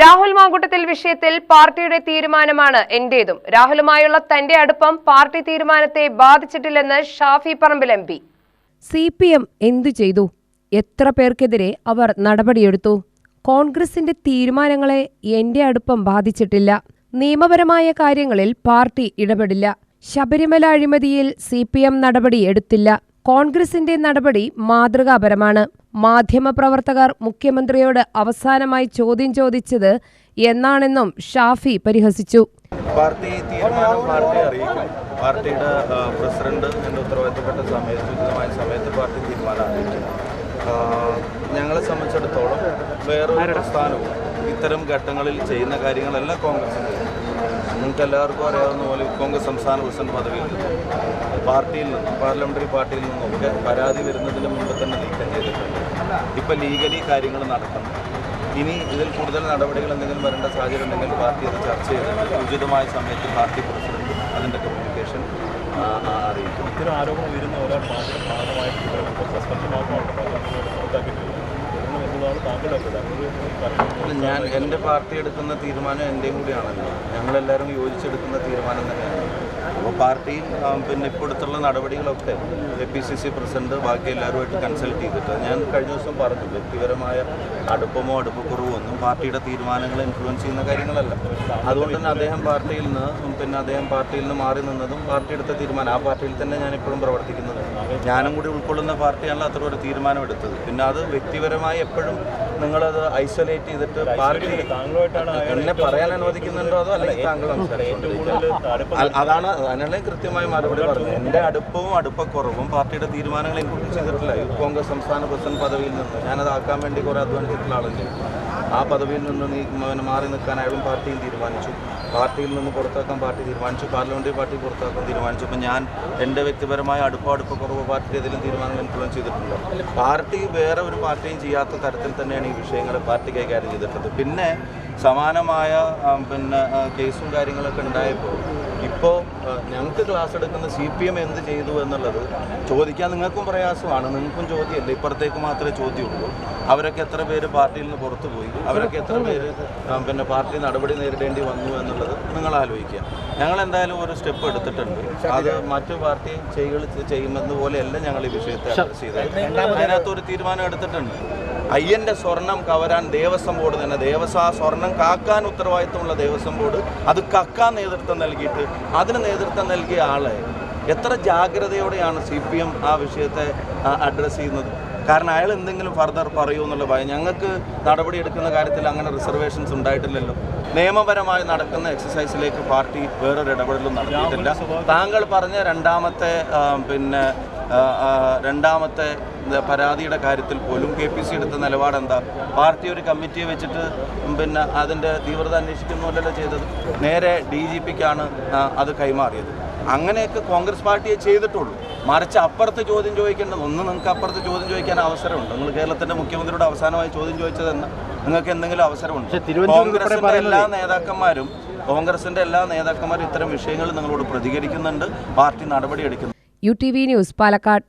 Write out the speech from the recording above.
രാഹുൽ മാങ്കുട്ടത്തിൽ വിഷയത്തിൽ പാർട്ടിയുടെ തീരുമാനമാണ് എന്റേതും. രാഹുലുമായുള്ള തന്റെ അടുപ്പം പാർട്ടി തീരുമാനത്തെ ബാധിച്ചിട്ടില്ലെന്ന് Shafi Parambil M P. C P M എന്തു ചെയ്തു? എത്ര പേർക്കെതിരെ അവർ നടപടിയെടുത്തു? കോൺഗ്രസിന്റെ തീരുമാനങ്ങളെ എന്റെ അടുപ്പം ബാധിച്ചിട്ടില്ല. നിയമപരമായ കാര്യങ്ങളിൽ പാർട്ടി ഇടപെടില്ല. ശബരിമല അഴിമതിയിൽ സി പി എം നടപടി എടുത്തില്ല. കോൺഗ്രസിന്റെ നടപടി മാതൃകാപരമാണ്. മാധ്യമപ്രവർത്തകർ മുഖ്യമന്ത്രിയോട് അവസാനമായി ചോദ്യം ചോദിച്ചത് എന്നാണെന്നും ഷാഫി പരിഹസിച്ചു. പാർട്ടി തീരുമാനം പാർട്ടി അറിയിക്കും. പാർട്ടിയുടെ പ്രസിഡന്റ് എന്റെ ഉത്തരവാദിത്തപ്പെട്ട സമയത്ത് ഉചിതമായ സമയത്ത് പാർട്ടി തീരുമാനം അറിയിക്കും. ഞങ്ങളെ സംബന്ധിച്ചിടത്തോളം വേറൊരു പ്രസ്ഥാനവും ഇത്തരം ഘട്ടങ്ങളിൽ ചെയ്യുന്ന കാര്യങ്ങളെല്ലാം കോൺഗ്രസ് ചെയ്യും നിങ്ങൾക്ക് എല്ലാവർക്കും അറിയാവുന്ന പോലെ കോൺഗ്രസ് സംസ്ഥാന പ്രസിഡന്റ് പദവിയിൽ പാർട്ടിയിൽ നിന്നും പാർലമെന്ററി പാർട്ടിയിൽ നിന്നൊക്കെ പരാതി വരുന്നതിന് മുമ്പ് തന്നെ നീക്കം ചെയ്തിട്ടുണ്ട്. ഇപ്പം ലീഗലി കാര്യങ്ങൾ നടക്കണം ഇനി ഇതിൽ കൂടുതൽ നടപടികൾ എന്തെങ്കിലും വരേണ്ട സാഹചര്യം ഉണ്ടെങ്കിൽ പാർട്ടി അത് ചർച്ച ചെയ്തിട്ട് ഉചിതമായ സമയത്ത് പാർട്ടി പ്രസിഡന്റ് അതിന്റെ കമ്മ്യൂണിക്കേഷൻ അറിയിക്കും ഇത്തരം ആരോപണം ഉയരുന്ന ഒരാൾ പാർട്ടിയുടെ ഭാഗമായിട്ട് സസ്പെൻഷൻ പുറത്താക്കിയിട്ടില്ല. എന്നുള്ളതാണ് താങ്കളുടെ ഞാൻ എന്റെ പാർട്ടി എടുക്കുന്ന തീരുമാനം എന്റെയും കൂടിയാണല്ലോ. ഞങ്ങളെല്ലാവരും യോജിച്ചെടുക്കുന്ന തീരുമാനം തന്നെയാണ്. അപ്പോൾ പാർട്ടിയിൽ ആ, പിന്നെ ഇപ്പോൾ അടുത്തുള്ള നടപടികളൊക്കെ A P C C president ബാക്കി എല്ലാവരുമായിട്ട് കൺസൾട്ട് ചെയ്തിട്ട് ഞാൻ കഴിഞ്ഞ ദിവസം പറഞ്ഞു വ്യക്തിപരമായ അടുപ്പമോ അടുപ്പക്കുറവോ ഒന്നും പാർട്ടിയുടെ തീരുമാനങ്ങളെ ഇൻഫ്ലുവൻസ് ചെയ്യുന്ന കാര്യങ്ങളല്ല. അതുകൊണ്ട് തന്നെ അദ്ദേഹം പാർട്ടിയിൽ നിന്ന് പിന്നെ അദ്ദേഹം പാർട്ടിയിൽ നിന്ന് മാറി നിന്നതും പാർട്ടി എടുത്ത തീരുമാനം ആ പാർട്ടിയിൽ തന്നെ ഞാൻ ഇപ്പോഴും പ്രവർത്തിക്കുന്നത്. ഞാനും കൂടി ഉൾക്കൊള്ളുന്ന പാർട്ടിയാണല്ലോ അത്ര ഒരു തീരുമാനം എടുത്തത്. പിന്നെ അത് വ്യക്തിപരമായി എപ്പോഴും നിങ്ങളത് ഐസൊലേറ്റ് ചെയ്തിട്ട് പാർട്ടി എന്നെ പറയാൻ അനുവദിക്കുന്നുണ്ടോ അതോ അല്ലെങ്കിൽ താങ്കൾ സംസാരിച്ചുകൊണ്ടിരിക്കുക? അതാണ് അതിനുള്ള കൃത്യമായി മറുപടി പറഞ്ഞു എന്റെ അടുപ്പവും അടുപ്പക്കുറവും പാർട്ടിയുടെ തീരുമാനങ്ങൾ ഇൻക്ലൂഡ് ചെയ്തിട്ടില്ല. യൂത്ത് കോൺഗ്രസ് സംസ്ഥാന പ്രസിഡന്റ് പദവിയിൽ നിന്ന് ഞാനത് ആക്കാൻ വേണ്ടി കുറേ അധ്വാനിച്ചിട്ടുള്ള ആളല്ലേ? ആ പദവിയിൽ നിന്ന് നീ മാറി നിൽക്കാൻ അയാളും പാർട്ടിയും തീരുമാനിച്ചു. പാർട്ടിയിൽ നിന്ന് പുറത്താക്കാൻ പാർട്ടി തീരുമാനിച്ചു. പാർലമെന്ററി പാർട്ടി പുറത്താക്കാൻ തീരുമാനിച്ചു. അപ്പം ഞാൻ എന്റെ വ്യക്തിപരമായ അടുപ്പ കുറവ് പാർട്ടി ഏതെങ്കിലും തീരുമാനങ്ങൾ ഇൻഫ്ലുവൻസ് ചെയ്തിട്ടുണ്ടോ? പാർട്ടി വേറെ ഒരു പാർട്ടിയും ചെയ്യാത്ത തരത്തിൽ തന്നെയാണ് ഈ വിഷയങ്ങൾ പാർട്ടി കൈകാര്യം ചെയ്തിട്ടുള്ളത്. പിന്നെ സമാനമായ പിന്നെ കേസും കാര്യങ്ങളൊക്കെ ഉണ്ടായപ്പോൾ ഇപ്പോൾ ഞങ്ങൾക്ക് ക്ലാസ് എടുക്കുന്ന സി പി എം എന്ത് ചെയ്തു എന്നുള്ളത് ചോദിക്കാൻ നിങ്ങൾക്കും പ്രയാസമാണ്. നിങ്ങൾക്കും ചോദ്യമല്ല. ഇപ്പുറത്തേക്ക് മാത്രമേ ചോദ്യമുള്ളൂ. അവരൊക്കെ എത്ര പേര് പാർട്ടിയിൽ നിന്ന് പുറത്തുപോയി? അവരൊക്കെ എത്ര പേര് പിന്നെ പാർട്ടി നടപടി നേരിടേണ്ടി വന്നു എന്നുള്ളത് നിങ്ങൾ ആലോചിക്കുക ഞങ്ങൾ എന്തായാലും ഒരു സ്റ്റെപ്പ് എടുത്തിട്ടുണ്ട്. അത് മറ്റു പാർട്ടി ചെയ്കൾ ചെയ്യുന്നത് പോലെയല്ല ഞങ്ങൾ ഈ വിഷയത്തെ ചെയ്തത്. അതിനകത്ത് ഒരു തീരുമാനം എടുത്തിട്ടുണ്ട്. അയ്യന്റെ സ്വർണം കവരാൻ ദേവസ്വം ബോർഡ് തന്നെ ദേവസ്വം ആ സ്വർണം കാക്കാൻ ഉത്തരവാദിത്തമുള്ള ദേവസ്വം ബോർഡ് അത് കക്കാൻ നേതൃത്വം നൽകിയിട്ട് അതിന് നേതൃത്വം നൽകിയ ആളെ എത്ര ജാഗ്രതയോടെയാണ് സി പി എം ആ വിഷയത്തെ അഡ്രസ്സ് ചെയ്യുന്നത്? കാരണം അയാൾ എന്തെങ്കിലും ഫർദർ പറയൂ എന്നുള്ള ഭയം. ഞങ്ങൾക്ക് നടപടിയെടുക്കുന്ന കാര്യത്തിൽ അങ്ങനെ റിസർവേഷൻസ് ഉണ്ടായിട്ടില്ലല്ലോ. നിയമപരമായി നടക്കുന്ന എക്സസൈസിലേക്ക് പാർട്ടി വേറൊരു ഇടപെടലും നടത്തിയിട്ടില്ല. താങ്കൾ പറഞ്ഞ രണ്ടാമത്തെ പിന്നെ രണ്ടാമത്തെ പരാതിയുടെ കാര്യത്തിൽ പോലും കെ പി സി എടുത്ത നിലപാട് എന്താ പാർട്ടി ഒരു കമ്മിറ്റിയെ വെച്ചിട്ട് പിന്നെ അതിന്റെ തീവ്രത അന്വേഷിക്കുന്നില്ലല്ലോ ചെയ്തത്. നേരെ ഡി ജി പിക്കാണ് അത് കൈമാറിയത്. അങ്ങനെയൊക്കെ കോൺഗ്രസ് പാർട്ടിയെ ചെയ്തിട്ടുള്ളൂ. മറിച്ച് അപ്പുറത്ത് ചോദ്യം ചോദിക്കേണ്ടത് ഒന്ന് നിങ്ങൾക്ക് അപ്പുറത്ത് ചോദ്യം ചോദിക്കാൻ അവസരമുണ്ട്. നിങ്ങൾ കേരളത്തിന്റെ മുഖ്യമന്ത്രിയുടെ അവസാനമായി ചോദ്യം ചോദിച്ചതെന്ന് നിങ്ങൾക്ക് എന്തെങ്കിലും അവസരമുണ്ട്? കോൺഗ്രസിന്റെ എല്ലാ നേതാക്കന്മാരും കോൺഗ്രസിന്റെ എല്ലാ നേതാക്കന്മാരും ഇത്തരം വിഷയങ്ങൾ നിങ്ങളോട് പ്രതികരിക്കുന്നുണ്ട് party നടപടിയെടുക്കുന്നു. U T V news Palakkad.